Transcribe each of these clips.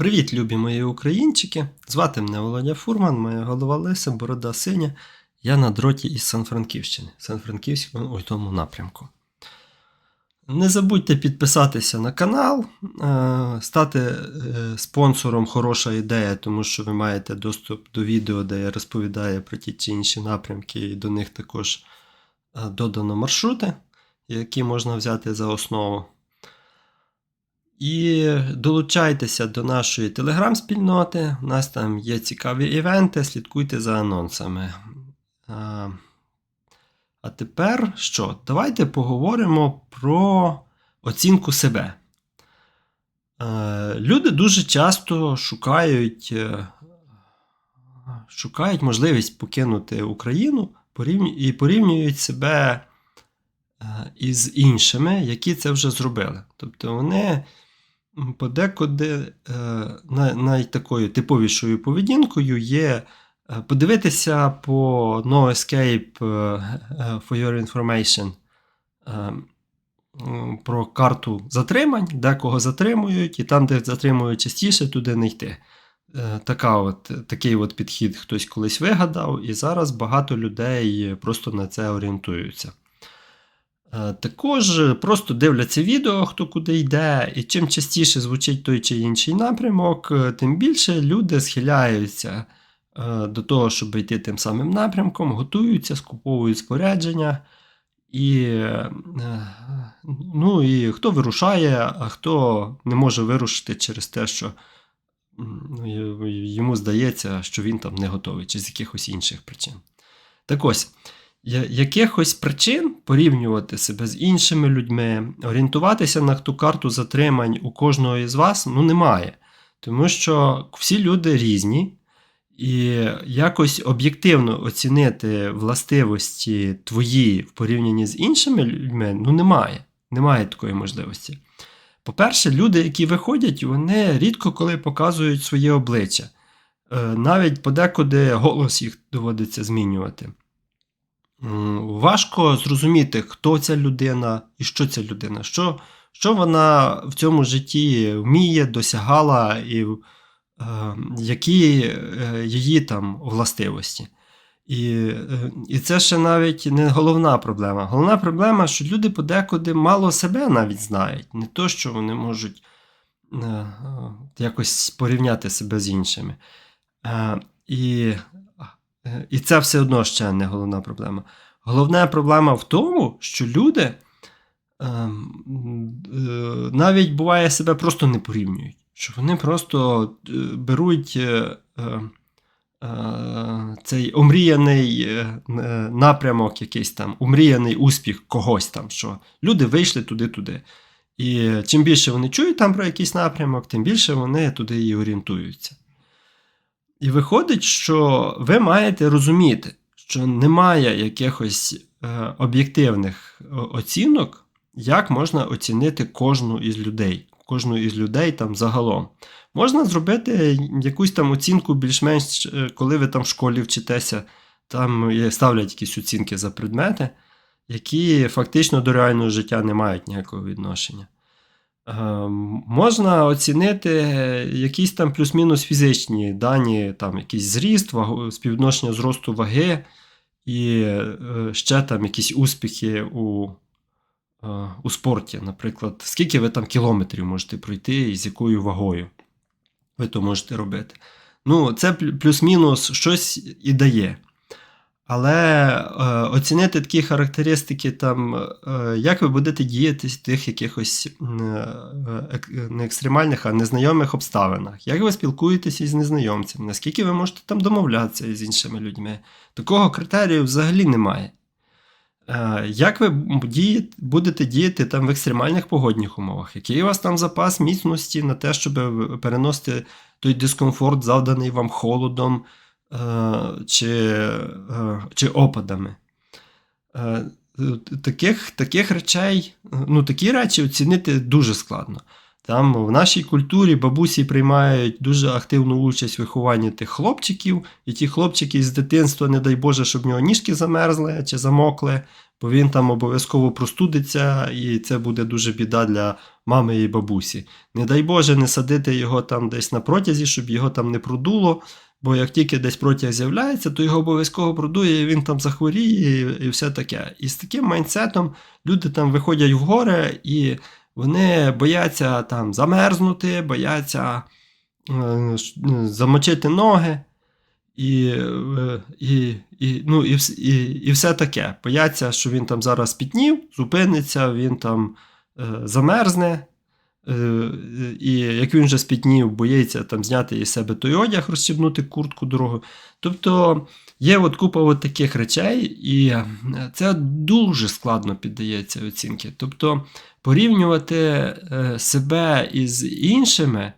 Привіт, любі мої українчики! Звати мене Володя Фурман, моя голова Лиса, борода синя. Я на дроті із Сан-Франківщини. Сан-Франківському у тому напрямку. Не забудьте підписатися на канал, е, стати е, спонсором хороша ідея, тому що ви маєте доступ до відео, де я розповідаю про ті чи інші напрямки, і до них також е, додано маршрути, які можна взяти за основу. І долучайтеся до нашої телеграм-спільноти. У нас там є цікаві івенти, слідкуйте за анонсами. А, а тепер що? Давайте поговоримо про оцінку себе. Люди дуже часто шукають, е, шукають можливість покинути Україну і порівнюють себе е, із іншими, які це вже зробили. Тобто вони подекуди е, най- найтакою типовішою поведінкою є е, подивитися по No Escape е, for Your Information про карту затримань, де кого затримують, і там, де затримують частіше, туди не йти. Така от, такий от підхід хтось колись вигадав, і зараз багато людей просто на це орієнтуються. Е, Також просто дивляться відео, хто куди йде, і чим частіше звучить той чи інший напрямок, е, тим більше люди схиляються е, до того, щоб йти тим самим напрямком, готуються, скуповують спорядження. І, е, ну, і хто вирушає, а хто не може вирушити через те, що ну, йому здається, що він там не готовий, чи з якихось інших причин. Так ось, якихось причин порівнювати себе з іншими людьми, орієнтуватися на ту карту затримань у кожного із вас ну, немає. Тому що всі люди різні, і якось об'єктивно оцінити властивості твої в порівнянні з іншими людьми ну, немає. Немає такої можливості. По-перше, люди, які виходять, вони рідко коли показують своє обличчя. Е, Навіть подекуди голос їх доводиться змінювати. Важко зрозуміти, хто ця людина і що ця людина, що, що вона в цьому житті вміє, досягала, і е, які е, її там властивості. І, е, і це ще навіть не головна проблема. Головна проблема, що люди подекуди мало себе навіть знають, не то, що вони можуть е, якось порівняти себе з іншими. І, і це все одно ще не головна проблема. Головна проблема в тому, що люди ем, е, навіть буває себе просто не порівнюють. Що вони просто е, беруть е, е, е, цей омріяний е, е, напрямок, якийсь там, омріяний успіх когось там, що люди вийшли туди-туди. І чим більше вони чують там про якийсь напрямок, тим більше вони туди і орієнтуються. І виходить, що ви маєте розуміти, що немає якихось е, об'єктивних оцінок, як можна оцінити кожну із людей, кожну із людей там загалом. Можна зробити якусь там оцінку більш-менш, е, коли ви там в школі вчитеся, там ставлять якісь оцінки за предмети, які фактично до реального життя не мають ніякого відношення. Е, Можна оцінити якісь там плюс-мінус фізичні дані, там якийсь зріст, співвідношення зросту ваги, і е, ще там якісь успіхи у, е, у спорті. Наприклад, скільки ви там кілометрів можете пройти і з якою вагою ви то можете робити. Ну, це плюс-мінус щось і дає. Але е, оцінити такі характеристики, там, е, як ви будете діяти в тих якихось м, е, не екстремальних, а незнайомих обставинах, як ви спілкуєтеся із незнайомцями, наскільки ви можете там домовлятися з іншими людьми. Такого критерію взагалі немає. Е, Як ви діє- будете діяти там в екстремальних погодних умовах? Який у вас там запас міцності на те, щоб переносити той дискомфорт, завданий вам холодом е, чи, е, чи опадами? Е, Таких, таких речей, ну такі речі оцінити дуже складно. Там в нашій культурі бабусі приймають дуже активну участь в вихованні тих хлопчиків, і ті хлопчики з дитинства, не дай Боже, щоб в нього ніжки замерзли чи замокли, бо він там обов'язково простудиться, і це буде дуже біда для мами і бабусі. Не дай Боже, не садити його там десь на протязі, щоб його там не продуло. Бо як тільки десь протяг з'являється, то його обов'язково продує, і він там захворіє, і, все таке. І з таким майнсетом люди там виходять в гори, і вони бояться там замерзнути, бояться е, е, замочити ноги. І, е, і, і, ну, і, і, і все таке. Бояться, що він там зараз пітнів, зупиниться, він там е, замерзне. Е, і як він вже спітнів, боїться там зняти із себе той одяг, розстібнути куртку дорогу. Тобто є от купа от таких речей, і це дуже складно піддається оцінки. Тобто порівнювати е, себе із іншими.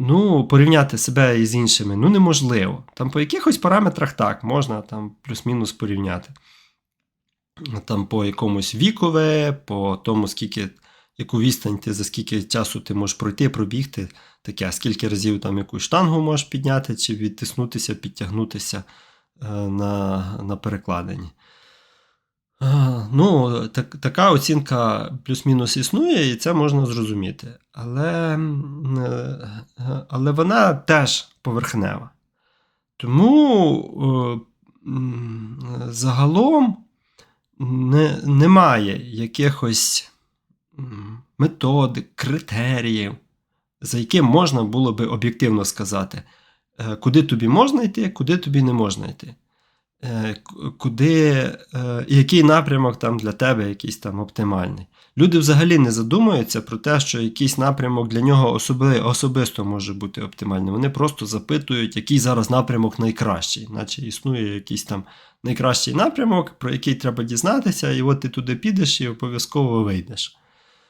Ну, порівняти себе із іншими ну неможливо. Там по якихось параметрах так, можна там плюс-мінус порівняти. Там по якомусь вікове, по тому, скільки, яку відстань ти за скільки часу ти можеш пройти, пробігти, таке, скільки разів там якусь штангу можеш підняти, чи відтиснутися, підтягнутися е, на, на перекладині. Ну, так, така оцінка плюс-мінус існує, і це можна зрозуміти. Але, е, але вона теж поверхнева. Тому е, загалом не, немає якихось методик, критеріїв, за яким можна було би об'єктивно сказати, е, куди тобі можна йти, куди тобі не можна йти. Е, Куди, е, який напрямок там для тебе якийсь там оптимальний. Люди взагалі не задумуються про те, що якийсь напрямок для нього особи, особисто може бути оптимальним. Вони просто запитують, який зараз напрямок найкращий, наче існує якийсь там найкращий напрямок, про який треба дізнатися, і от ти туди підеш і обов'язково вийдеш.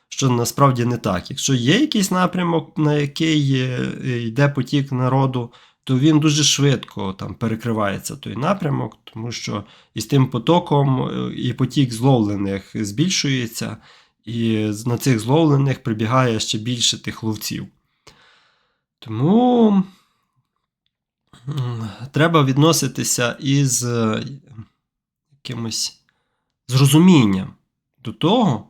Що насправді не так. Якщо є якийсь напрямок, на який е, йде потік народу, то він дуже швидко там перекривається той напрямок, тому що із тим потоком е, і потік зловлених збільшується, і на цих зловлених прибігає ще більше тих ловців. Тому треба відноситися із е, якимось зрозумінням до того,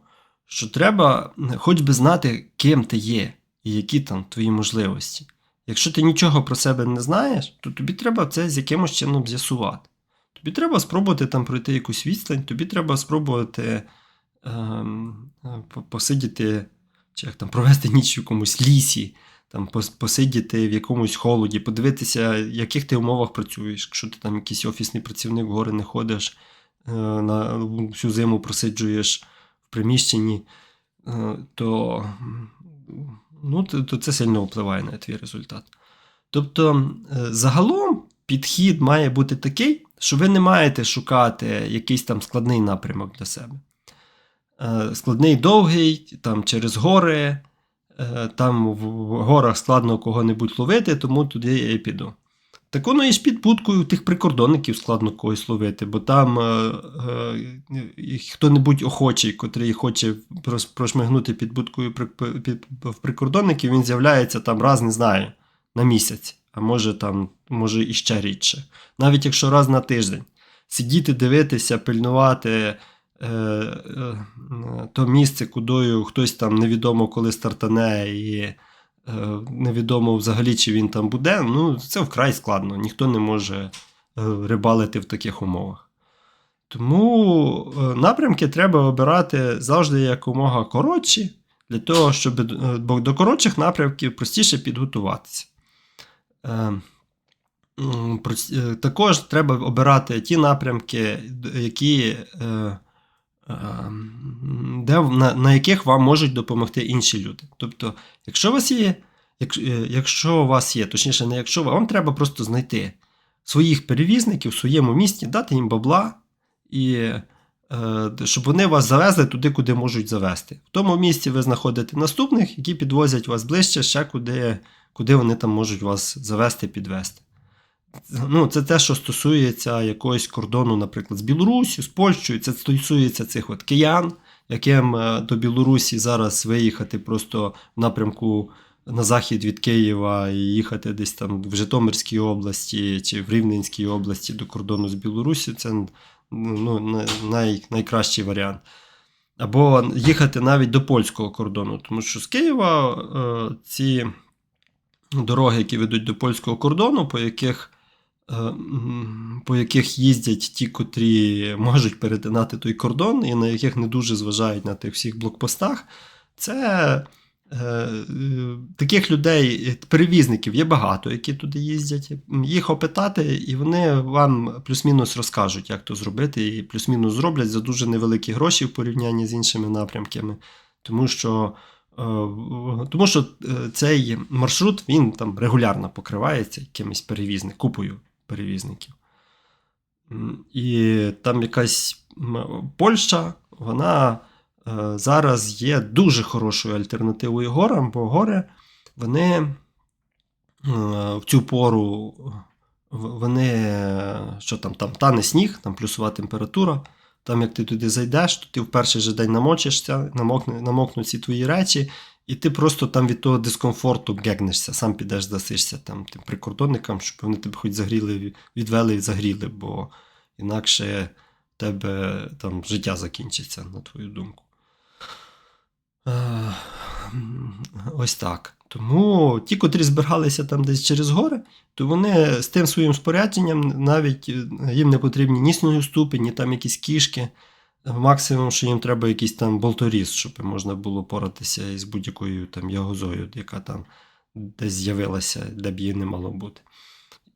що треба хоч би знати, ким ти є і які там твої можливості. Якщо ти нічого про себе не знаєш, то тобі треба це з якимось чином з'ясувати. Тобі треба спробувати там пройти якусь відстань, тобі треба спробувати ем, е, посидіти, чи як там провести ніч в якомусь лісі, там посидіти в якомусь холоді, подивитися, в яких ти умовах працюєш. Якщо ти там якийсь офісний працівник гори не ходиш, е, на всю зиму просиджуєш приміщенні, е, то, ну, то, це сильно впливає на твій результат. Тобто, е, загалом підхід має бути такий, що ви не маєте шукати якийсь там складний напрямок для себе. Е, Складний довгий, там через гори, там в горах складно кого-небудь ловити, тому туди я і піду. Так воно і з підпуткою тих прикордонників складно когось ловити, бо там е, е, хто-небудь охочий, котрий хоче прошмигнути під будкою в прикордонників, він з'являється там раз, не знаю, на місяць, а може там, може і ще рідше. Навіть якщо раз на тиждень. Сидіти, дивитися, пильнувати е, е, то місце, кудою хтось там невідомо коли стартане, і е, невідомо взагалі, чи він там буде. Ну, це вкрай складно. Ніхто не може е, рибалити в таких умовах. Тому е, напрямки треба обирати завжди якомога коротші, для того, щоб е, до коротших напрямків простіше підготуватися. Е, е, Також треба обирати ті напрямки, які, е, е, де, на, на яких вам можуть допомогти інші люди. Тобто, якщо у вас є, якщо, е, якщо у вас є, точніше, не якщо вам треба просто знайти своїх перевізників в своєму місті, дати їм бабла і е, щоб вони вас завезли туди, куди можуть завезти. В тому місці ви знаходите наступних, які підвозять вас ближче, ще куди, куди вони там можуть вас завести, підвезти. Ну, це те, що стосується якогось кордону, наприклад, з Білорусі, з Польщею. Це стосується цих от киян, яким е, до Білорусі зараз виїхати просто в напрямку на захід від Києва і їхати десь там в Житомирській області чи в Рівненській області до кордону з Білорусі. Це ну, най, найкращий варіант. Або їхати навіть до польського кордону, тому що з Києва е, ці дороги, які ведуть до польського кордону, по яких, по яких їздять ті, котрі можуть перетинати той кордон, і на яких не дуже зважають на тих всіх блокпостах, це е, е, таких людей, е, перевізників є багато, які туди їздять. Їх опитати, і вони вам плюс-мінус розкажуть, як то зробити, і плюс-мінус зроблять за дуже невеликі гроші в порівнянні з іншими напрямками. Тому що, е, тому що е, цей маршрут він там регулярно покривається якимось перевізник, купою перевізників. І там якась Польща, вона е, зараз є дуже хорошою альтернативою горам, бо гори вони е, в цю пору вони, е, що там, там тане сніг, там плюсова температура. Там, як ти туди зайдеш, то ти в перший же день намочишся, намокнуть ці твої речі, і ти просто там від того дискомфорту гегнешся, сам підеш засишся там тим прикордонникам, щоб вони тебе хоч загріли, відвели і загріли, бо інакше в тебе там життя закінчиться, на твою думку. Ось так. Тому ті, котрі збиралися там десь через гори, то вони з тим своїм спорядженням навіть е, їм не потрібні ні снігоступи, ні там якісь кішки. Максимум, що їм треба якийсь там болторіз, щоб можна було поратися із будь-якою там ягозою, яка там десь з'явилася, де б її не мало бути.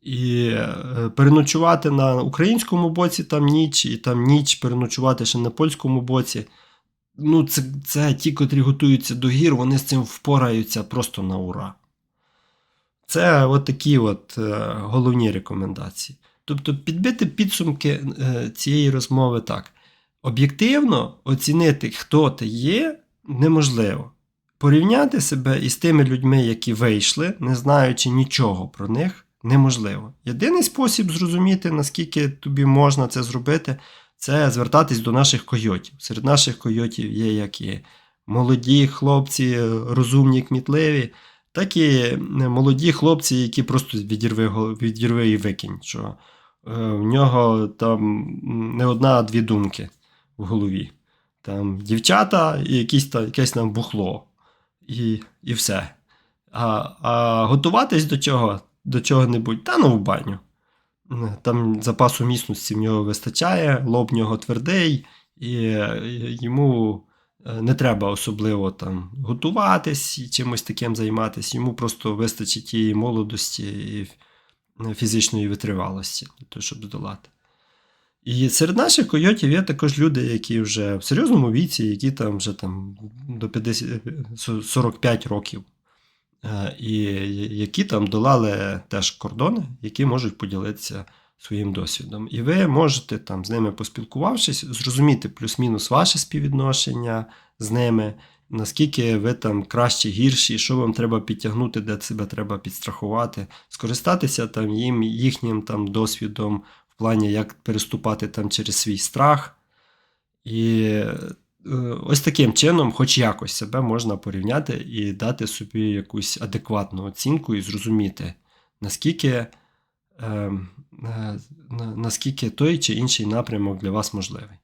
І е, переночувати на українському боці там ніч, і там ніч переночувати ще на польському боці. Ну, це, це ті, котрі готуються до гір, вони з цим впораються просто на ура. Це от такі от е, головні рекомендації. Тобто, підбити підсумки е, цієї розмови так. Об'єктивно оцінити, хто ти є, неможливо. Порівняти себе із тими людьми, які вийшли, не знаючи нічого про них, неможливо. Єдиний спосіб зрозуміти, наскільки тобі можна це зробити, це звертатись до наших койотів. Серед наших койотів є як і молоді хлопці, розумні, кмітливі, так і е, молоді хлопці, які просто відірви, відірви і викинь. Що е, в нього там не одна, а дві думки в голові. Там дівчата і якісь та, якесь там бухло. І, і все. А, а готуватись до чого, до чого-небудь, та ну в баню. Там запасу міцності в нього вистачає, лоб в нього твердий, і е, йому е, не треба особливо там готуватись і чимось таким займатися. Йому просто вистачить і молодості, і е, фізичної витривалості для того, щоб здолати. І серед наших койотів є також люди, які вже в серйозному віці, які там вже там до 50, 45 років, е, і які там долали теж кордони, які можуть поділитися своїм досвідом. І ви можете там з ними поспілкувавшись, зрозуміти плюс-мінус ваше співвідношення з ними, наскільки ви там кращі, гірші, що вам треба підтягнути, де себе треба підстрахувати, скористатися там їм, їхнім там досвідом в плані, як переступати там через свій страх. І е, ось таким чином, хоч якось себе можна порівняти і дати собі якусь адекватну оцінку і зрозуміти, наскільки, е, е, наскільки той чи інший напрямок для вас можливий.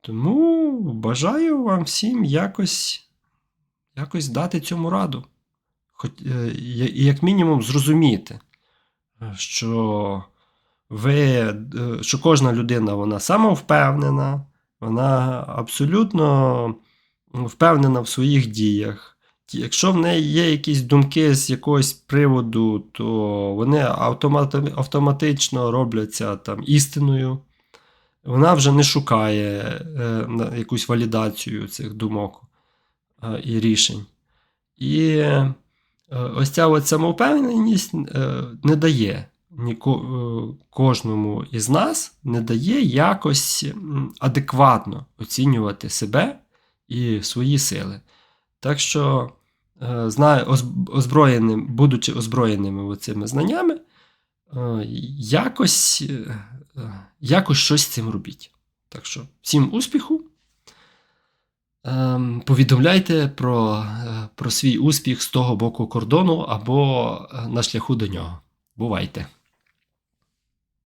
Тому бажаю вам всім якось, якось дати цьому раду. Хоч, як мінімум зрозуміти, що ви, е, що кожна людина вона самовпевнена, вона абсолютно впевнена в своїх діях. Якщо в неї є якісь думки з якогось приводу, то вони автоматично робляться там істиною. Вона вже не шукає е, якусь валідацію цих думок е, і рішень. І е, ось ця от самовпевненість е, не дає кожному із нас, не дає якось адекватно оцінювати себе і свої сили. Так що, е, знаю, озброєним, будучи озброєними цими знаннями, е, якось, е, е, якось щось з цим робіть. Так що, всім успіху! Ем, Повідомляйте про, е, про свій успіх з того боку кордону або е, на шляху до нього. Бувайте!